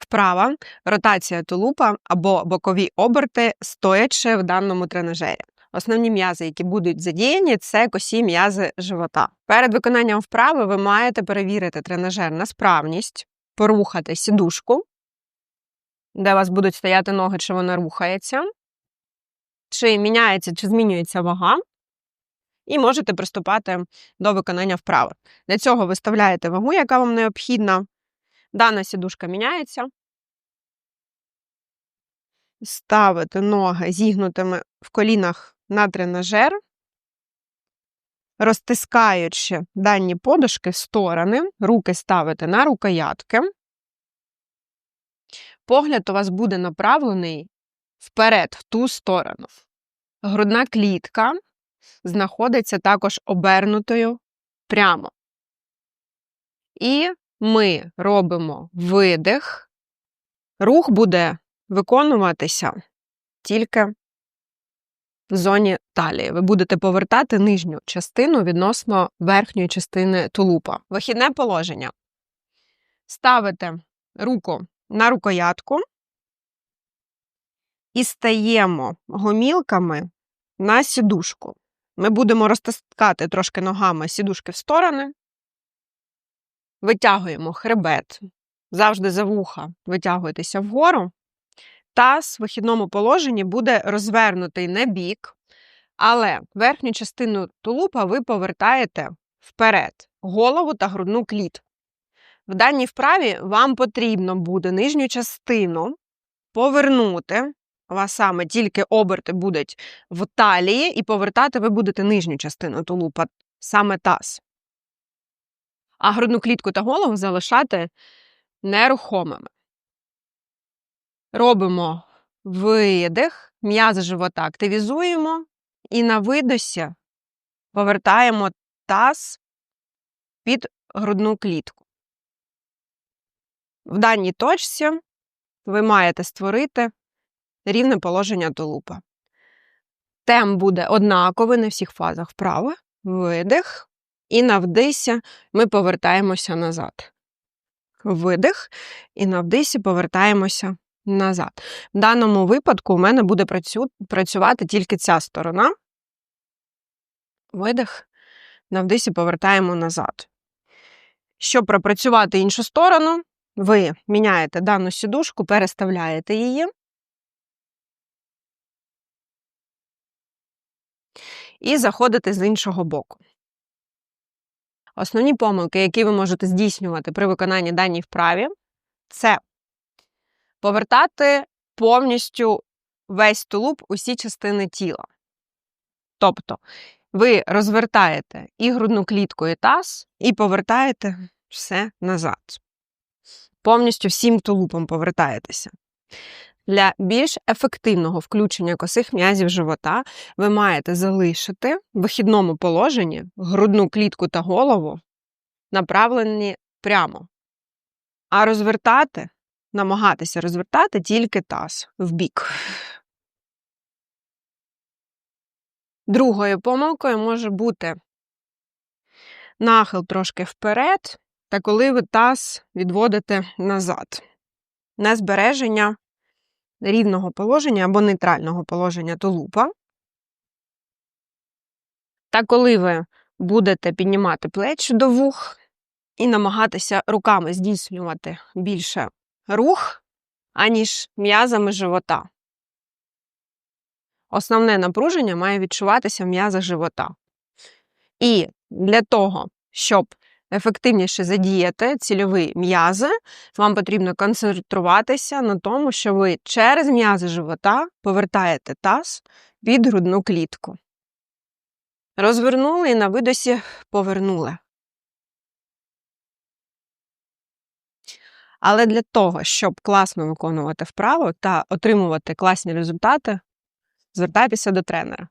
Вправа ротація тулупа або бокові оберти, стоячи в даному тренажері. Основні м'язи, які будуть задіяні, це косі м'язи живота. Перед виконанням вправи ви маєте перевірити тренажер на справність, порухати сідушку, де у вас будуть стояти ноги, чи вона рухається, чи міняється, чи змінюється вага. І можете приступати до виконання вправи. Для цього виставляєте вагу, яка вам необхідна. Дана сідушка міняється. Ставите ноги зігнутими в колінах на тренажер, розтискаючи дані подушки в сторони, руки ставите на рукоятки. Погляд у вас буде направлений вперед, в ту сторону. Грудна клітка знаходиться також обернутою прямо. І ми робимо видих, рух буде виконуватися тільки в зоні талії. Ви будете повертати нижню частину відносно верхньої частини тулупа. Вихідне положення. Ставите руку на рукоятку і стаємо гомілками на сідушку. Ми будемо розтискати трошки ногами сідушки в сторони, витягуємо хребет, завжди за вуха витягуєтеся вгору. Таз в вихідному положенні буде розвернутий на бік, але верхню частину тулупа ви повертаєте вперед, голову та грудну клітку. В даній вправі вам потрібно буде нижню частину повернути, у вас саме тільки оберти будуть в талії, і повертати ви будете нижню частину тулупа, саме таз. А грудну клітку та голову залишати нерухомими. Робимо видих, м'язи живота активізуємо і на видосі повертаємо таз під грудну клітку. В даній точці ви маєте створити рівне положення тулупа. Тем буде однаковий на всіх фазах вправо, видих, і на ми повертаємося назад. Видих, і на вдисі повертаємося назад. В даному випадку у мене буде працювати тільки ця сторона. Видих, на вдисі повертаємо назад. Щоб пропрацювати іншу сторону, ви міняєте дану сідушку, переставляєте її. І заходите з іншого боку. Основні помилки, які ви можете здійснювати при виконанні даній вправі, це повертати повністю весь тулуб усі частини тіла. Тобто ви розвертаєте і грудну клітку, і таз, і повертаєте все назад. Повністю всім тулупом повертаєтеся. Для більш ефективного включення косих м'язів живота ви маєте залишити в вихідному положенні грудну клітку та голову направлені прямо, а розвертати намагатися розвертати тільки таз в бік. Другою помилкою може бути нахил трошки вперед, та коли ви таз відводите назад. На збереження рівного положення або нейтрального положення тулупа. Та коли ви будете піднімати плечі до вух і намагатися руками здійснювати більше рух, аніж м'язами живота. Основне напруження має відчуватися в м'язах живота. І для того, щоб ефективніше задіяти цільові м'язи, вам потрібно концентруватися на тому, що ви через м'язи живота повертаєте таз під грудну клітку. Розвернули і на видосі повернули. Але для того, щоб класно виконувати вправу та отримувати класні результати, звертайтеся до тренера.